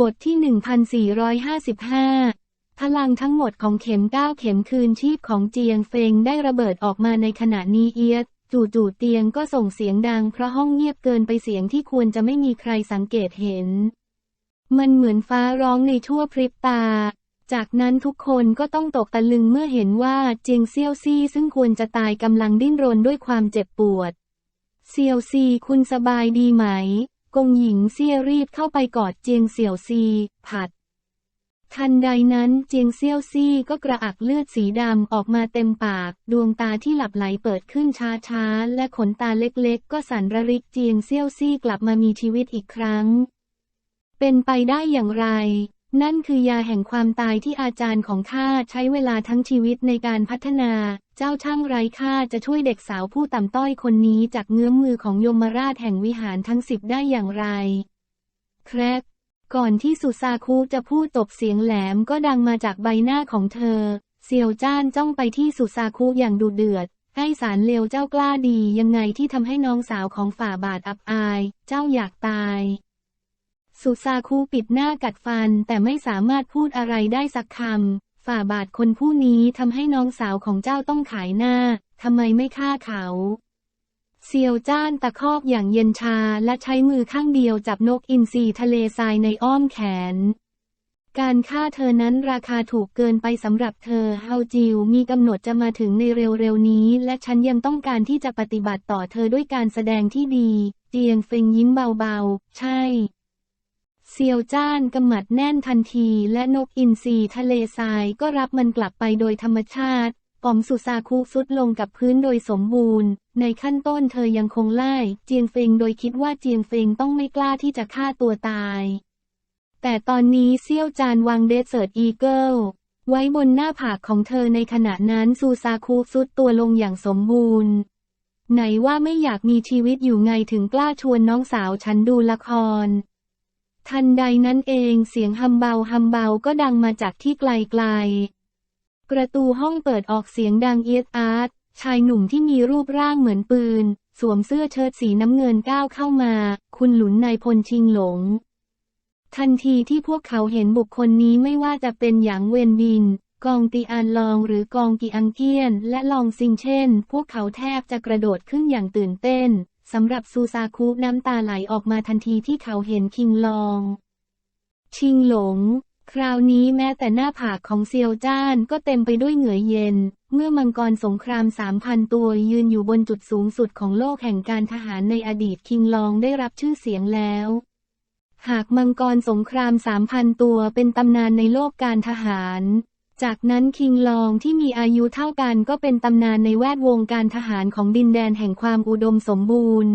บทที่ 1455 พลังทั้งหมดของเข็มก้าวเข็มคืนชีพของเจียงเฟงได้ระเบิดออกมาในขณะนี้เอียดจู่ๆเตียงก็ส่งเสียงดังเพราะห้องเงียบเกินไปเสียงที่ควรจะไม่มีใครสังเกตเห็น มันเหมือนฟ้าร้องในชั่วพริบตา จากนั้นทุกคนก็ต้องตกตะลึงเมื่อเห็นว่าเจียงเซียวซี่ซึ่งควรจะตายกำลังดิ้นรนด้วยความเจ็บปวด เซียวซีคุณสบายดีไหม กงหญิงเซี่ยรีบเข้าไปกอดเจียงเสี่ยวซี ผัด ทันใดนั้นเจียงเซี่ยวซี่ก็กระอักเลือดสีดำออกมาเต็มปาก ดวงตาที่หลับไหลเปิดขึ้นช้าๆ และขนตาเล็กๆ ก็สั่นระริกเจียงเซี่ยวซี่กลับมามีชีวิตอีกครั้ง เป็นไปได้อย่างไร นั่นคือยาแห่งความตายที่อาจารย์ของข้าใช้เวลาทั้งชีวิตในการพัฒนา เจ้าช่างไร้ค่าจะช่วยเด็กสาวผู้ต่ำต้อยคนนี้จากเงื้อมมือของยมราชแห่งวิหารทั้งสิบได้อย่างไร แครกก่อนที่สุซาคุจะพูดตบเสียงแหลมก็ดังมาจากใบหน้าของเธอ เซียวจ้านจ้องไปที่สุซาคุอย่างดุเดือดให้สารเลวเจ้ากล้าดียังไงที่ทำให้น้องสาวของฝ่าบาทอับอาย เจ้าอยากตาย สุซาคุปิดหน้ากัดฟันแต่ไม่สามารถพูดอะไรได้สักคำ ฝ่าบาทคนผู้นี้ทำให้น้องสาวของเจ้าต้องขายหน้า ทำไมไม่ฆ่าเขา เซียวจ้านตะคอกอย่างเย็นชาและใช้มือข้างเดียวจับนกอินทรีทะเลทรายในอ้อมแขน การฆ่าเธอนั้นราคาถูกเกินไปสำหรับเธอ เฮาจิวมีกำหนดจะมาถึงในเร็วๆนี้ และฉันยังต้องการที่จะปฏิบัติต่อเธอด้วยการแสดงที่ดี เจียงเฟงยิ้มเบาๆ ใช่ เซียวจ้านกำหมัดแน่นทันทีและนกอินทรีทะเลทรายก็รับมันกลับไปโดยธรรมชาติปอมสุซาคุสุดลงกับพื้นโดยสมบูรณ์ ในขั้นต้นเธอยังคงไล่เจียงเฟงโดยคิดว่าเจียงเฟงต้องไม่กล้าที่จะฆ่าตัวตาย แต่ตอนนี้เซียวจานวางเดสเซิร์ตอีเกิลไว้บนหน้าผากของเธอในขณะนั้นซูซาคุสุดตัวลงอย่างสมบูรณ์ ไหนว่าไม่อยากมีชีวิตอยู่ไงถึงกล้าชวนน้องสาวฉันดูละคร ทันใดนั้นเองเสียงฮัมเบาฮัมเบาก็ดังมาจากที่ไกลๆ ประตูห้องเปิดออกเสียงดังเอียดอาร์ตชายหนุ่มที่มีรูปร่างเหมือนปืน สวมเสื้อเชิ้ตสีน้ำเงินก้าวเข้ามา คุณหลุนนายพลชิงหลง ทันทีที่พวกเขาเห็นบุคคลนี้ไม่ว่าจะเป็นหยางเวนบิน กองตีอานลองหรือกองกีอังเกียน และลองซิงเช่น พวกเขาแทบจะกระโดดขึ้นอย่างตื่นเต้น สำหรับซูซาคุน้ำตาไหลออกมาทันทีที่เขาเห็นคิงลอง ชิงหลง คราวนี้แม้แต่หน้าผากของเซียวจ้านก็เต็มไปด้วยเหงื่อเย็น เมื่อมังกรสงครามสามพันตัวยืนอยู่บนจุดสูงสุดของโลกแห่งการทหารในอดีตคิงลองได้รับชื่อเสียงแล้ว หากมังกรสงครามสามพันตัวเป็นตำนานในโลกการทหาร จากนั้นคิงลองที่มีอายุเท่ากันก็เป็นตำนานในแวดวงการทหารของดินแดนแห่งความอุดมสมบูรณ์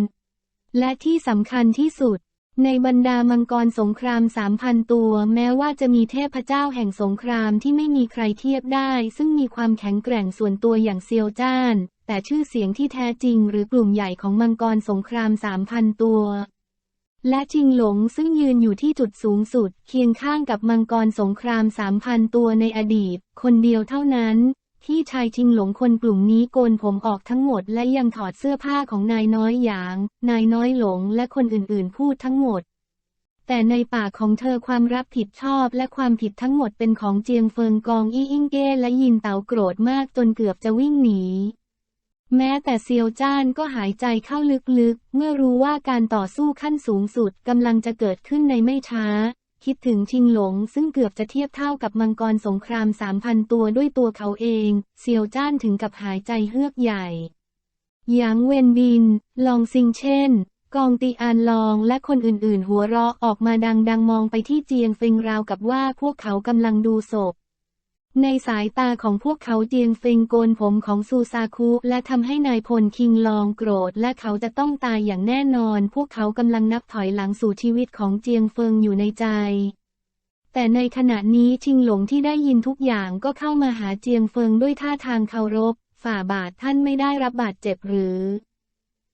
และที่สำคัญที่สุด ในบรรดามังกรสงครามสามพันตัว แม้ว่าจะมีเทพเจ้าแห่งสงครามที่ไม่มีใครเทียบได้ ซึ่งมีความแข็งแกร่งส่วนตัวอย่างเซียวจ้าน แต่ชื่อเสียงที่แท้จริงหรือกลุ่มใหญ่ของมังกรสงครามสามพันตัว และจิงหลงซึ่งยืนอยู่ที่จุดสูงสุด เคียงข้างกับมังกรสงครามสามพันตัวในอดีต คนเดียวเท่านั้น ที่ชายชิงหลงคนกลุ่มนี้โกนผมออกทั้งหมด และยังถอดเสื้อผ้าของนายน้อยหยาง นายน้อยหลงและคนอื่นๆ พูดทั้งหมด แต่ในปากของเธอความรับผิดชอบและความผิดทั้งหมดเป็นของเจียงเฟิงกองอี้อิงเก้และยินเต๋าโกรธมากจนเกือบจะวิ่งหนี แม้แต่เซียวจ้านก็หายใจเข้าลึกๆ เมื่อรู้ว่าการต่อสู้ขั้นสูงสุดกำลังจะเกิดขึ้นในไม่ช้า คิดถึงชิงหลงซึ่งเกือบจะเทียบเท่ากับมังกรสงครามสามพันตัวด้วยตัวเขาเอง เซียวจ้านถึงกับหายใจเฮือกใหญ่หยางเวนบิน ลองซิงเช่น กองตีอานลองและคนอื่นๆ หัวเราะออกมาดังๆ มองไปที่เจียงเฟิงราวกับว่าพวกเขากำลังดูศพ ในสายตาของพวกเขาเจียงเฟิงโกนผมของซูซาคุและทำให้นายพลคิงลองโกรธและเขาจะต้องตายอย่างแน่นอน พวกเขากำลังนับถอยหลังสู่ชีวิตของเจียงเฟิงอยู่ในใจ แต่ในขณะนี้ชิงหลงที่ได้ยินทุกอย่างก็เข้ามาหาเจียงเฟิงด้วยท่าทางเคารพ ฝ่าบาทท่านไม่ได้รับบาดเจ็บหรือ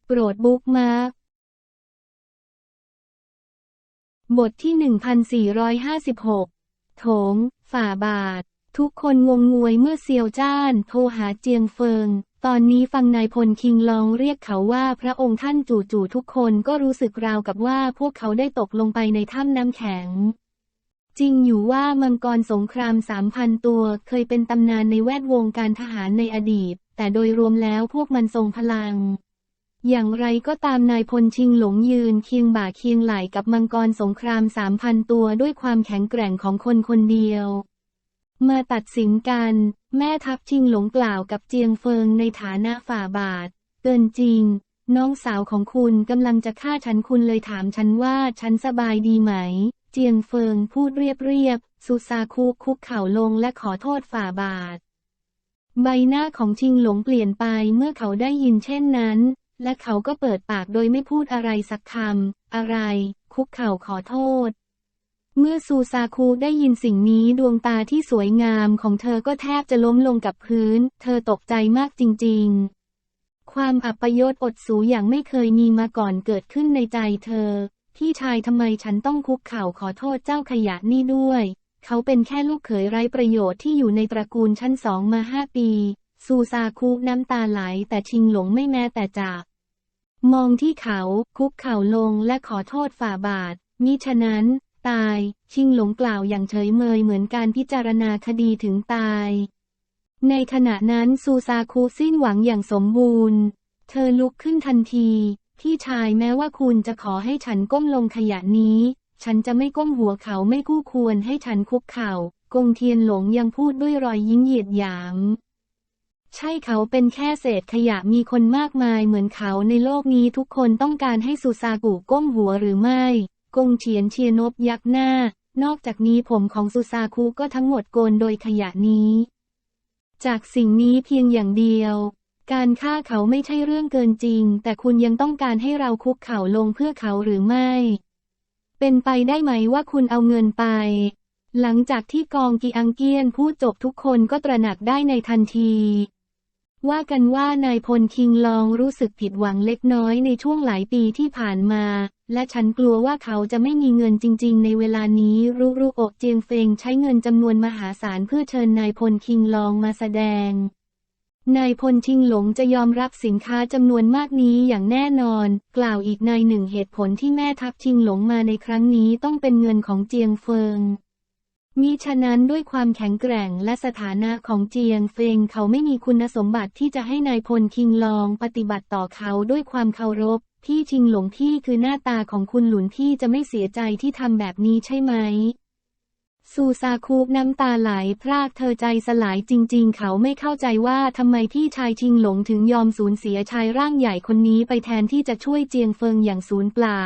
โปรดบุ๊กมาร์กบทที่ 1456 โถง ฝ่าบาท ทุกคนงงงวยเมื่อเซียวจ้านโทรหาเจียงเฟิง ตอนนี้ฟังนายพลคิงลองเรียกเขาว่าพระองค์ท่านจู่ๆทุกคนก็รู้สึกราวกับว่าพวกเขาได้ตกลงไปในถ้ำน้ำแข็ง จริงอยู่ว่ามังกรสงครามสามพันตัวเคยเป็นตำนานในแวดวงการทหารในอดีต แต่โดยรวมแล้วพวกมันทรงพลังอย่างไรก็ตามนายพลชิงหลงยืนเคียงบ่าเคียงไหลกับมังกรสงครามสามพันตัวด้วยความแข็งแกร่งของคนคนเดียว มาตัดสินกัน แม่ทัพชิงหลงกล่าวกับเจียงเฟิงในฐานะฝ่าบาท เกินจริง น้องสาวของคุณกำลังจะฆ่าฉันคุณเลยถามฉันว่าฉันสบายดีไหม เจียงเฟิงพูดเรียบเรียบสุซาคุคุกเข่าลงและขอโทษฝ่าบาท ใบหน้าของชิงหลงเปลี่ยนไปเมื่อเขาได้ยินเช่นนั้น และเขาก็เปิดปากโดยไม่พูดอะไรสักคำอะไร คุกเข่าขอโทษ เมื่อซูซาคุได้ยินสิ่งนี้ดวงตาที่สวยงามของเธอก็แทบจะล้มลงกับพื้น เธอตกใจมากจริง ๆ ความอัปยศอดสูอย่างไม่เคยมีมาก่อนเกิดขึ้นในใจเธอ พี่ชายทำไมฉันต้องคุกเข่าขอโทษเจ้าขยะนี่ด้วย เขาเป็นแค่ลูกเขยไร้ประโยชน์ที่อยู่ในตระกูลชั้นสองมาห้าปี ซูซาคุน้ำตาไหลแต่ชิงหลงไม่แม้แต่จากมองที่เขาคุกเข่าลงและขอโทษฝ่าบาทมิฉะนั้น ตาย ชิงหลงกล่าวอย่างเฉยเมยเหมือนการพิจารณาคดีถึงตาย ในขณะนั้นซูซาคุสิ้นหวังอย่างสมบูรณ์ เธอลุกขึ้นทันที พี่ชายแม้ว่าคุณจะขอให้ฉันก้มลงขยะนี้ ฉันจะไม่ก้มหัวเขาไม่คู่ควรให้ฉันคุกเข่ากงเทียนหลงยังพูดด้วยรอยยิ้มเหยียดหยาม ใช่เขาเป็นแค่เศษขยะมีคนมากมายเหมือนเขาในโลกนี้ทุกคนต้องการให้สุซากุก้มหัวหรือไม่ กงเฉียนเชียนบยักหน้า นอกจากนี้ผมของสุซาคุก็ทั้งหมดโกนโดยขยะนี้ จากสิ่งนี้เพียงอย่างเดียว การฆ่าเขาไม่ใช่เรื่องเกินจริง แต่คุณยังต้องการให้เราคุกเข่าลงเพื่อเขาหรือไม่ เป็นไปได้ไหมว่าคุณเอาเงินไป หลังจากที่กองกีอังเกียนพูดจบทุกคนก็ตระหนักได้ในทันทีว่ากันว่านายพลคิงลองรู้สึกผิดหวังเล็กน้อยในช่วงหลายปีที่ผ่านมา และฉันกลัวว่าเขาจะไม่มีเงินจริง ๆ ในเวลานี้รูรูอกเจียงเฟงใช้เงินจำนวนมหาศาลเพื่อเชิญนายพลคิงลองมาแสดง นายพลชิงหลงจะยอมรับสินค้าจำนวนมากนี้อย่างแน่นอน กล่าวอีกในหนึ่งเหตุผลที่แม่ทัพชิงหลงมาในครั้งนี้ต้องเป็นเงินของเจียงเฟิง มิฉะนั้นด้วยความแข็งแกร่งและสถานะของเจียงเฟงเขาไม่มีคุณสมบัติที่จะให้นายพลคิงลองปฏิบัติต่อเขาด้วยความเคารพพี่ชิงหลงพี่คือหน้าตาของคุณหลุนพี่จะไม่เสียใจที่ทำแบบนี้ใช่ไหมซูซาคุน้ำตาไหลพรากเธอใจสลายจริงๆ เขาไม่เข้าใจว่าทำไมพี่ชายชิงหลงถึงยอมสูญเสียชายร่างใหญ่คนนี้ไปแทนที่จะช่วยเจียงเฟิงอย่างสูญเปล่า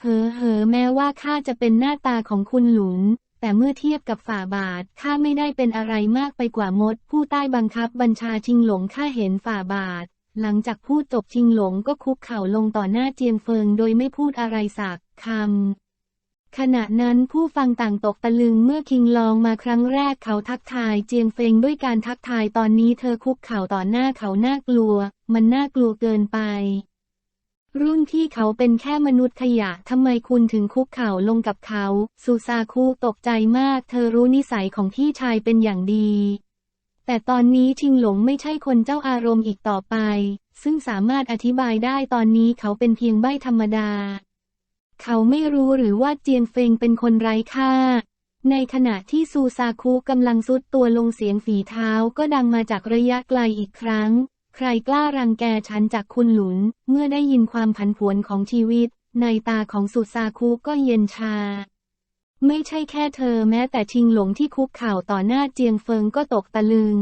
เฮ้อเฮ้อแม้ว่าข้าจะเป็นหน้าตาของคุณหลุน แต่เมื่อเทียบกับฝ่าบาทข้าไม่ได้เป็นอะไรมากไปกว่ามด ผู้ใต้บังคับบัญชาชิงหลงข้าเห็นฝ่าบาท หลังจากพูดจบชิงหลงก็คุกเข่าลงต่อหน้าเจียงเฟิงโดยไม่พูดอะไรสักคำขณะนั้นผู้ฟังต่างตกตะลึงเมื่อคิงลองมาครั้งแรกเขาทักทายเจียงเฟิงด้วยการทักทายตอนนี้เธอคุกเข่าต่อหน้าเขาน่ากลัว มันน่ากลัวเกินไป รุ่นที่เขาเป็นแค่มนุษย์ขยะ ทำไมคุณถึงคุกเข่าลงกับเขา ซูซาคุตกใจมาก เธอรู้นิสัยของพี่ชายเป็นอย่างดี แต่ตอนนี้ชิงหลงไม่ใช่คนเจ้าอารมณ์อีกต่อไป ซึ่งสามารถอธิบายได้ตอนนี้เขาเป็นเพียงใบธรรมดา เขาไม่รู้หรือว่าเจียนเฟงเป็นคนไร้ค่า ในขณะที่ซูซาคุกำลังซุดตัวลงเสียงฝีเท้าก็ดังมาจากระยะไกลอีกครั้ง ใครกล้ารังแกฉันจากคุณหลุน เมื่อได้ยินความผันผวนของชีวิต ในตาของสุซาคุก็เย็นชา ไม่ใช่แค่เธอแม้แต่ชิงหลงที่คุกเข่าต่อหน้าเจียงเฟิงก็ตกตะลึง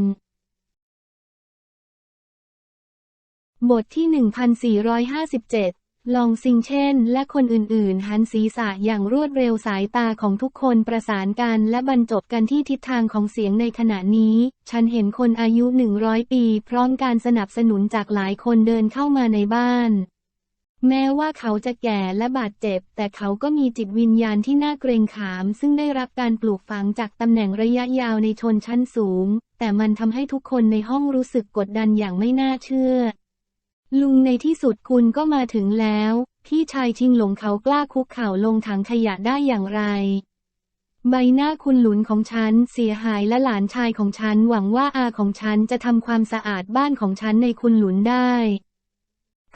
บทที่ 1457 ลองซิงเช่น และคนอื่นๆ หันศีรษะอย่างรวดเร็วสายตาของทุกคนประสานกันและบรรจบกันที่ทิศทางของเสียงในขณะนี้ ฉันเห็นคนอายุหนึ่งร้อยปี พร้อมการสนับสนุนจากหลายคนเดินเข้ามาในบ้าน แม้ว่าเขาจะแก่และบาดเจ็บ แต่เขาก็มีจิตวิญญาณที่น่าเกรงขาม ซึ่งได้รับการปลูกฝังจากตำแหน่งระยะยาวในชนชั้นสูง แต่มันทำให้ทุกคนในห้องรู้สึกกดดันอย่างไม่น่าเชื่อ ลุงในที่สุดคุณก็มาถึงแล้ว พี่ชายชิงหลงเขากล้าคุกเข่าลงถังขยะได้อย่างไร ใบหน้าคุณหลุนของฉันเสียหายและหลานชายของฉันหวังว่าอาของฉันจะทำความสะอาดบ้านของฉันในคุณหลุนได้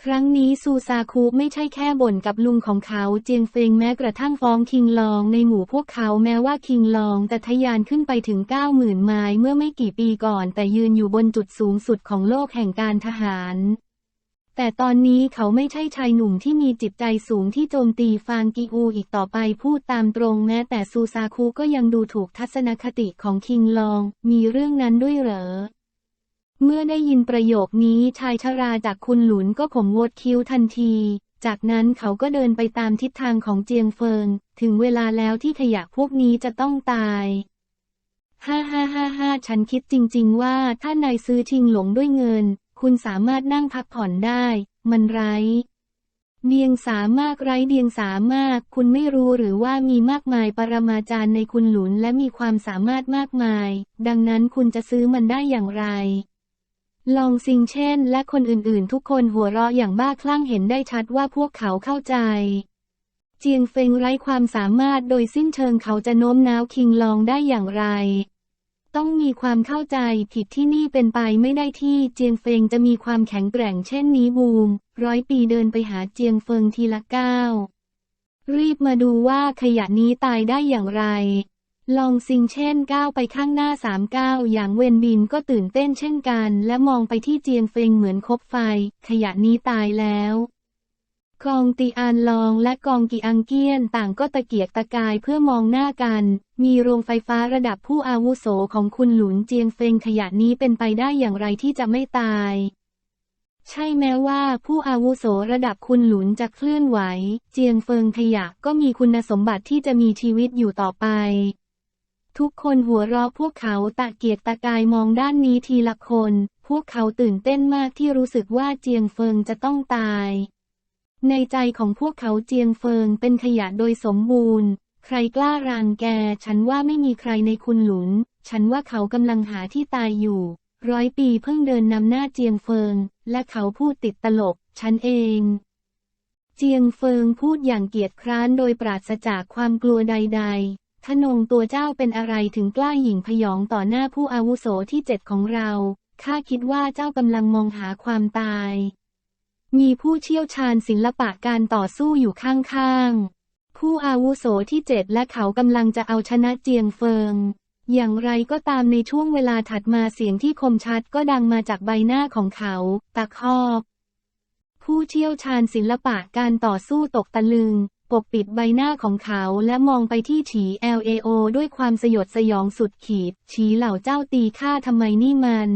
ครั้งนี้ซูซาคุไม่ใช่แค่บ่นกับลุงของเขาเจียงเฟงแม้กระทั่งฟ้องคิงลองในหมู่พวกเขาแม้ว่าคิงลองจะทะยานขึ้นไปถึง 90,000ไมล์เมื่อไม่กี่ปีก่อน แต่ยืนอยู่บนจุดสูงสุดของโลกแห่งการทหาร แต่ตอนนี้เขาไม่ใช่ชายหนุ่มที่มีจิตใจสูงที่โจมตีฟางกิอูอีกต่อไปพูดตามตรงแม้แต่ซูซาคุก็ยังดูถูกทัศนคติของคิงลอง มีเรื่องนั้นด้วยเหรอ เมื่อได้ยินประโยคนี้ชายชราจากคุณหลุนก็ผมวดคิ้วทันทีจากนั้นเขาก็เดินไปตามทิศทางของเจียงเฟิง ถึงเวลาแล้วที่ขยะพวกนี้จะต้องตาย ฮ่าฮ่าฮ่าฮ่าฉันคิดจริง ๆ ว่าถ้านายซื้อชิงหลงด้วยเงิน คุณสามารถนั่งพักผ่อนได้ มันไร้เดียงสามากไร้เดียงสามาก คุณไม่รู้หรือว่ามีมากมายปรมาจารย์ในคุณหลุนและมีความสามารถมากมาย ดังนั้นคุณจะซื้อมันได้อย่างไร ลองซิงเช่น และคนอื่นๆ ทุกคนหัวเราะอย่างบ้าคลั่งเห็นได้ชัดว่าพวกเขาเข้าใจ เจียงเฟงไร้ความสามารถโดยสิ้นเชิงเขาจะโน้มน้าวคิงลองได้อย่างไร ต้องมีความเข้าใจผิดที่นี่เป็นไปไม่ได้ที่เจียงเฟิงจะมีความแข็งแกร่งเช่นนี้บูม ร้อยปีเดินไปหาเจียงเฟิงทีละก้าวรีบมาดูว่าขยะนี้ตายได้อย่างไร ลองซิงเช่นก้าวไปข้างหน้าสามก้าวอย่างเวนบินก็ตื่นเต้นเช่นกัน และมองไปที่เจียงเฟิงเหมือนคบไฟ ขยะนี้ตายแล้ว กองตีอานลองและกองกีอังเกียนต่างก็ตะเกียกตะกายเพื่อมองหน้ากัน มีโรงไฟฟ้าระดับผู้อาวุโสของคุณหลุนเจียงเฟงขยะนี้เป็นไปได้อย่างไรที่จะไม่ตาย ใช่แม้ว่าผู้อาวุโสระดับคุณหลุนจะเคลื่อนไหว เจียงเฟิงขยะก็มีคุณสมบัติที่จะมีชีวิตอยู่ต่อไป ทุกคนหัวเราะพวกเขาตะเกียกตะกายมองด้านนี้ทีละคน พวกเขาตื่นเต้นมากที่รู้สึกว่าเจียงเฟิงจะต้องตาย ในใจของพวกเขาเจียงเฟิงเป็นขยะโดยสมบูรณ์ ใครกล้ารังแก ฉันว่าไม่มีใครในคุณหลุน ฉันว่าเขากำลังหาที่ตายอยู่ ร้อยปีเพิ่งเดินนำหน้าเจียงเฟิง และเขาพูดติดตลก ฉันเอง เจียงเฟิงพูดอย่างเกียจคร้านโดยปราศจากความกลัวใด ๆ ทนงตัวเจ้าเป็นอะไรถึงกล้าหยิ่งพยองต่อหน้าผู้อาวุโสที่เจ็ดของเรา ข้าคิดว่าเจ้ากำลังมองหาความตาย มีผู้เชี่ยวชาญศิลปะการต่อสู้อยู่ข้างๆ ผู้อาวุโสที่เจ็ดและเขากำลังจะเอาชนะเจียงเฟิง อย่างไรก็ตามในช่วงเวลาถัดมาเสียงที่คมชัดก็ดังมาจากใบหน้าของเขา ตะคอกผู้เชี่ยวชาญศิลปะการต่อสู้ตกตะลึง ปกปิดใบหน้าของเขาและมองไปที่ฉี LAO ด้วยความสยดสยองสุดขีด ฉีเหล่าเจ้าตีข้าทำไมนี่มัน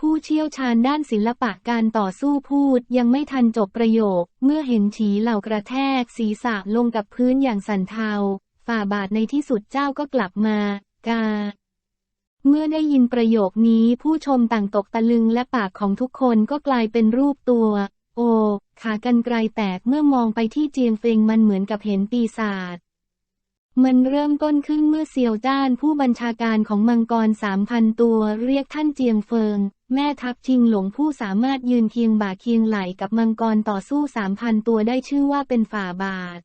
ผู้เชี่ยวชาญด้านศิลปะการต่อสู้พูดยังไม่ทันจบประโยค เมื่อเห็นฉีเหล่ากระแทกศีรษะลงกับพื้นอย่างสั่นเทา ฝ่าบาทในที่สุดเจ้าก็กลับมา กา เมื่อได้ยินประโยคนี้ผู้ชมต่างตกตะลึงและปากของทุกคนก็กลายเป็นรูปตัว โอ ขากันไกลแตกเมื่อมองไปที่เจียงเฟงมันเหมือนกับเห็นปีศาจมันเริ่มต้นขึ้นเมื่อเซียวจ้านผู้บัญชาการของมังกรสามพันตัวเรียกท่านเจียงเฟิง แม่ทัพชิงหลงผู้สามารถยืนเคียงบ่าเคียงไหลกับมังกรต่อสู้สามพันตัวได้ชื่อว่าเป็นฝ่าบาท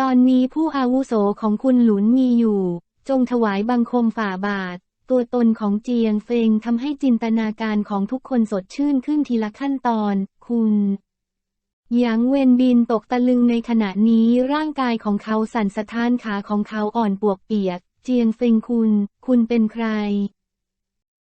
ตอนนี้ผู้อาวุโสของคุณหลุนมีอยู่ จงถวายบังคมฝ่าบาท ตัวตนของเจียงเฟงทำให้จินตนาการของทุกคนสดชื่นขึ้นทีละขั้นตอน คุณหยางเวนบินตกตะลึงในขณะนี้ร่างกายของเขาสั่นสะท้านขาของเขาอ่อนปวกเปียก เจียงเฟงคุณ คุณเป็นใคร